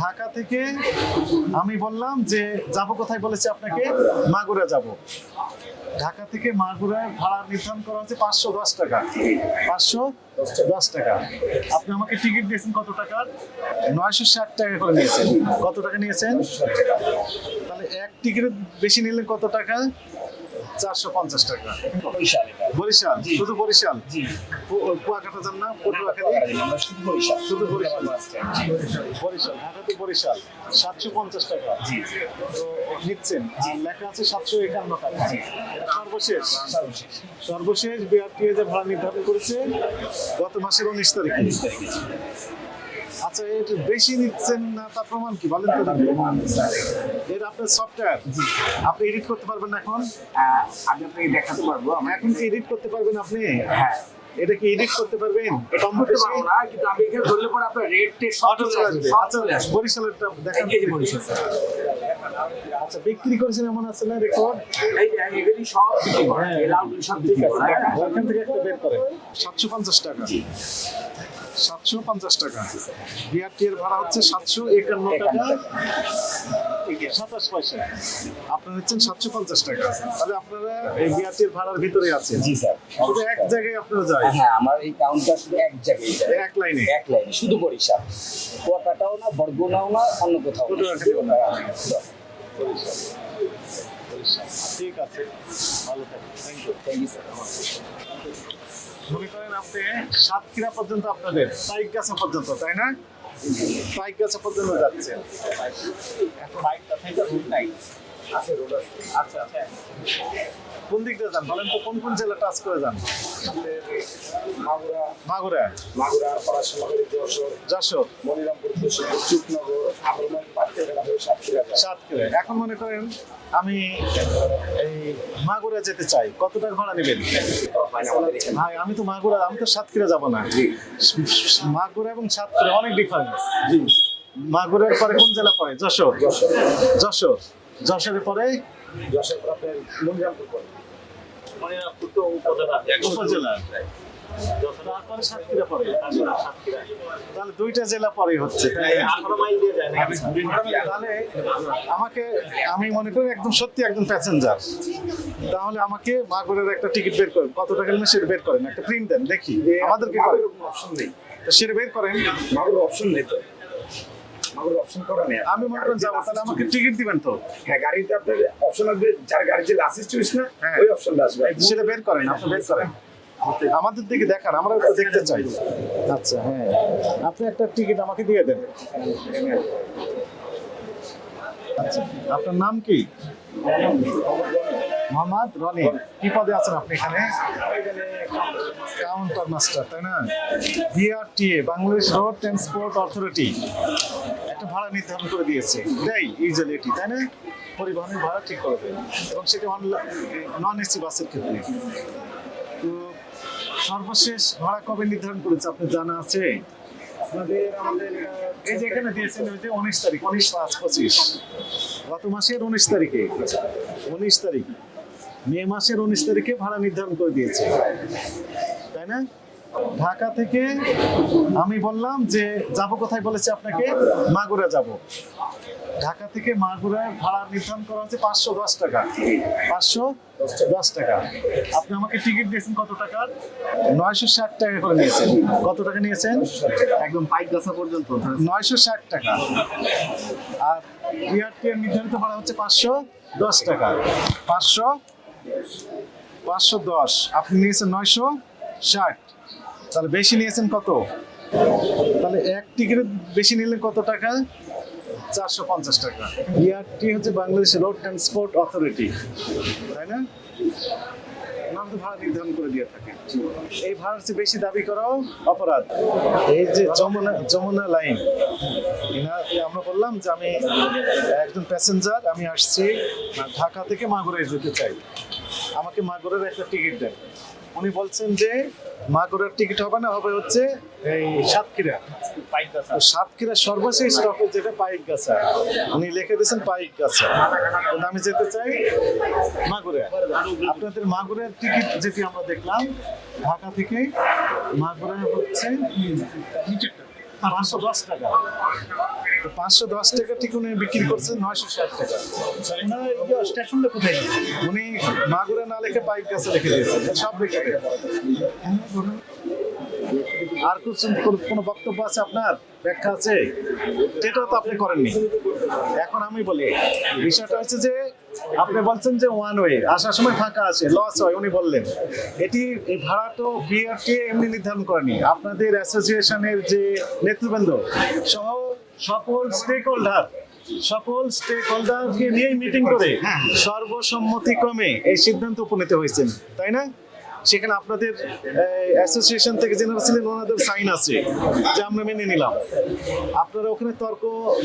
ঢাকা থেকে আমি বললাম যে যাব কোথায় বলেছি আপনাকে? মাগুরা যাব। ঢাকা থেকে মাগুরায় ভাড়া নির্ধারণ করা হচ্ছে পাঁচশো দশ টাকা। পাঁচশো দশ টাকা। আপনি আমাকে টিকিট দিয়েছেন কত টাকার? নয়শো ষাট টাকা করে নিয়েছেন। কত টাকা নিয়েছেন? তাহলে এক টিকিট বেশি নিলেন কত টাকা? চারশো পঞ্চাশ টাকা। বরিশাল। শুধু বরিশাল? কুয়াকাটা যান না? পটুয়াখালী? শুধু বরিশাল। শুধু বরিশাল। ঢাকা to বরিশাল সাতশো পঞ্চাশ টাকা। তো নিচ্ছেন? আর লেখা আছে সাতশো একান্ন টাকা। সর্বশেষ। সর্বশেষ। বিআরটিএ যে ভাড়া নির্ধারণ করেছে গত মাসের উনিশ তারিখে। আচ্ছা এটা বেশি নিচ্ছেন না তার প্রমাণ কি? বলেন তো। এটা আপনার সফটওয়্যার আপনি এডিট করতে পারবেন এখন? আমি আপনাকে দেখাতে পারব। এখন কি এডিট করতে পারবেন আপনি? হ্যাঁ। এটা কি এডিট করতে পারবেন? করতে পারব না কিন্তু আমি এখানে ধরলে পরে আপনার রেট টেট সব অটো চলে আসবে। আসবে। সব চলে আসবে। বরিশালেরটা দেখান। এই বরিশাল। আচ্ছা বিক্রি করেছেন এমন আছে না রেকর্ড এই যে এগুলি সব বিক্রি করে। এই লাউগুলি সব বিক্রি করে। হ্যাঁ? ওখান থেকে একটা বের করে সাতশো পঞ্চাশ টাকা। সাতশো পঞ্চাশ টাকা। বিআরটি এর ভাড়া হচ্ছে সাতশো একান্ন টাকা। সাতাশ পয়সা। আপনারা নিচ্ছেন সাতশো পঞ্চাশ টাকা। তাহলে আপনারা এই বিআরটি এর ভাড়ার ভিতরে আছেন। জি স্যার। শুধু এক জায়গায় আপনারা যায়। হ্যাঁ আমার এই কাউন্টার শুধু এক জায়গায় যায়। এক লাইনে। এক লাইনে। শুধু বরিশাল। কুয়াকাটাও না বরগুনাও না অন্য কোথাও। ঠিক আছে। ভালো থাকবেন। Thank you Thank you, sir. মনে করেন আপনি সাতক্ষীরা পর্যন্ত আপনাদের, পাইকগাছা পর্যন্ত, তাই না? পাইকগাছা পর্যন্ত যাচ্ছে। আচ্ছা আচ্ছা। কোন দিক দিয়ে যান? বলেন তো কোন কোন জেলা টাচ করে যান? মাগুরা মাগুরা মাগুরা যশোর যশোর। মনিরামপুর চুকনগর আবরমান পাটকেরা সাতক্ষীরা। সাতক্ষীরা। এখন মনে করেন আমি এই মাগুরা যেতে চাই। কত টাকা ভাড়া নেবেন? ভাই আমি তো মাগুরা আমি তো সাতক্ষীরা যাব না। মাগুরা এবং সাতক্ষীরা অনেক ডিফারেন্স মাগুরার পরে কোন জেলা পড়ে? যশোর। যশোর। যশোর। যশোরের পরে? যশোর মনিরামপুর পরে তাহলে দুইটা জেলা পরে হচ্ছে। তাহলে আমাকে আমি মনে করি একদম সত্যি একজন প্যাসেঞ্জার তাহলে আমাকে মাগুরের একটা টিকিট বের করেন। কত টাকা সেটা বের করেন? একটা প্রিন্ট দেন দেখি। আমাদেরকে করেন অপশন নেই। তো সেটা বের করেন। মাগুর অপশন নেই তো। মাগুর অপশন করা নেই। আমি মনে করেন যাব তাহলে আমাকে টিকিট দিবেন তো। হ্যাঁ গাড়িতে আপনার অপশন আসবে যার গাড়ি যে না হ্যাঁ। ওই অপশনটা আসবে। সেটা বের করেন আপনি বের করেন। আমাদের দিকে দেখান আমরা একটু দেখতে চাই। আচ্ছা হ্যাঁ। আপনি একটা টিকিট আমাকে দিয়ে দেন। আচ্ছা আপনার নাম কি? মোহাম্মদ রনি। কি পদে আছেন আপনি এখানে? কাউন্টার মাস্টার তাই না? BRTA Bangladesh road transport authority একটা ভাড়া নির্ধারণ করে দিয়েছে। দেয় ইউজুয়ালি তাই না? পরিবহনের ভাড়া ঠিক করে দেয়। এবং সেটা নন এসি বাসের ক্ষেত্রে। তো সর্বশেষ ভাড়া কবে নির্ধারণ করেছে আপনি জানা আছে? এই যে এখানে দিয়েছেন ওই যে উনিশ তারিখ, উনিশ পাঁচ পঁচিশ। গত মাসের উনিশ তারিখে, উনিশ তারিখ। মে মাসের উনিশ তারিখে ভাড়া নির্ধারণ করে দিয়েছে। তাই না? ঢাকা থেকে আমি বললাম যে যাব কোথায় বলেছে আপনাকে? মাগুরা যাব। ঢাকা থেকে মাগুরার ভাড়া নির্ধারণ করা হচ্ছে পাঁচশো দশ টাকা। পাঁচশো দশ টাকা। আপনি আমাকে টিকিট দিয়েছেন কত টাকার? নয়শো ষাট টাকা করে নিয়েছেন। কত টাকা নিয়েছেন? একদম পাইক গাছা পর্যন্ত। নয়শো ষাট টাকা। আর বিআরটিএর নির্ধারিত ভাড়া হচ্ছে পাঁচশো দশ টাকা। পাঁচশো পাঁচশো দশ। আপনি নিয়েছেন নয়শো ষাট। তাহলে বেশি নিয়েছেন কত? তাহলে এক টিকিটের বেশি নিলেন কত টাকা? চারশো পঞ্চাশ টাকা। ইয়ারটি হচ্ছে বাংলাদেশ রোড ট্রান্সপোর্ট অথরিটি, তাই না? নাম তো ভাড়া করে দিয়ে এই ভাড়ার চেয়ে বেশি দাবি করাও অপরাধ। এই যে যমুনা যমুনা লাইন আমরা বললাম যে আমি একজন প্যাসেঞ্জার, আমি আসছি ঢাকা থেকে মাগুরায় যেতে চাই। আমাকে মাগুরের একটা টিকিট দেন। উনি বলছেন যে মাগুরের টিকিট হবে না, হবে হচ্ছে এই সাতক্ষীরা। তো সাতক্ষীরার সর্বশেষ স্টপেজ যেটা পাইক গাছা উনি লিখে দিয়েছেন পাইক গাছা আমি যেতে চাই মাগুরে। আপনাদের মাগুরের টিকিট যেটি আমরা দেখলাম, ঢাকা থেকে মাগুরে হচ্ছে পাঁচশো দশ টাকা। তো পাঁচশো দশ টাকা ঠিক উনি বিক্রি করছেন নয়শো ষাট টাকা। ওনারা স্টেশনটা কোথায়? উনি মাগুরা না লিখে পাইক কাছে রেখে দিয়েছেন সব রেখে। আর কোনো বক্তব্য আছে আপনার? ব্যাখ্যা আছে? সেটাও তো আপনি করেননি। এখন আমি বলি বিষয়টা হচ্ছে যে আপনি বলছেন যে ওয়ান ওয়ে আসার সময় ফাঁকা আছে লস হয় উনি বললেন। এটি এই ভাড়া তো বিআরটি এমনি নির্ধারণ করেনি। আপনাদের অ্যাসোসিয়েশনের যে নেতৃবৃন্দ সহ সকল স্টেক হোল্ডার সকল স্টেক হোল্ডারকে নিয়েই মিটিং করে সর্বসম্মতিক্রমে এই সিদ্ধান্ত উপনীত হয়েছেন, তাই না? সেখানে আপনাদের অ্যাসোসিয়েশন থেকে যেনারা ছিলেন ওনাদের সাইন আছে, যে আমরা মেনে নিলাম। আপনারা ওখানে তর্ক,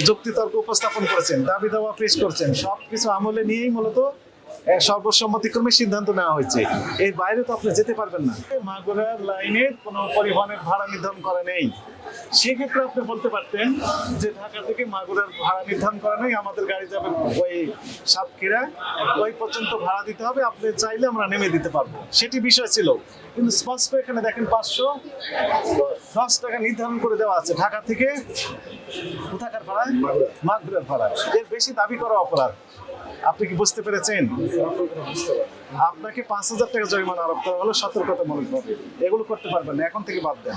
যুক্তি তর্ক উপস্থাপন করেছেন, দাবি দাওয়া পেশ করছেন সব কিছু আমলে নিয়েই মূলত সর্বসম্মতিক্রমে সিদ্ধান্ত নেওয়া হয়েছে। এর বাইরে তো আপনি যেতে পারবেন না। মাগুরার লাইনের কোনো পরিবহনের ভাড়া নির্ধারণ করা নেই। সেক্ষেত্রে আপনি বলতে পারতেন যে ঢাকা থেকে মাগুরার ভাড়া নির্ধারণ করা নেই, আমাদের গাড়ি যাবে ওই সাতক্ষীরা, ওই পর্যন্ত ভাড়া দিতে হবে, আপনি চাইলে আমরা নেমে দিতে পারব। সেটি বিষয় ছিল। কিন্তু স্পষ্ট এখানে দেখেন পাঁচশো দশ টাকা নির্ধারণ করে দেওয়া আছে ঢাকা থেকে। কোথাকার ভাড়ায়? মাগুরার ভাড়া এর বেশি দাবি করা অপরাধ। আপনি কি বুঝতে পেরেছেন? আপনাকে পাঁচ হাজার টাকা জরিমানা আরোপ করা হলো সতর্কতামূলক ভাবে এগুলো করতে পারবেন না, এখন থেকে বাদ দেন।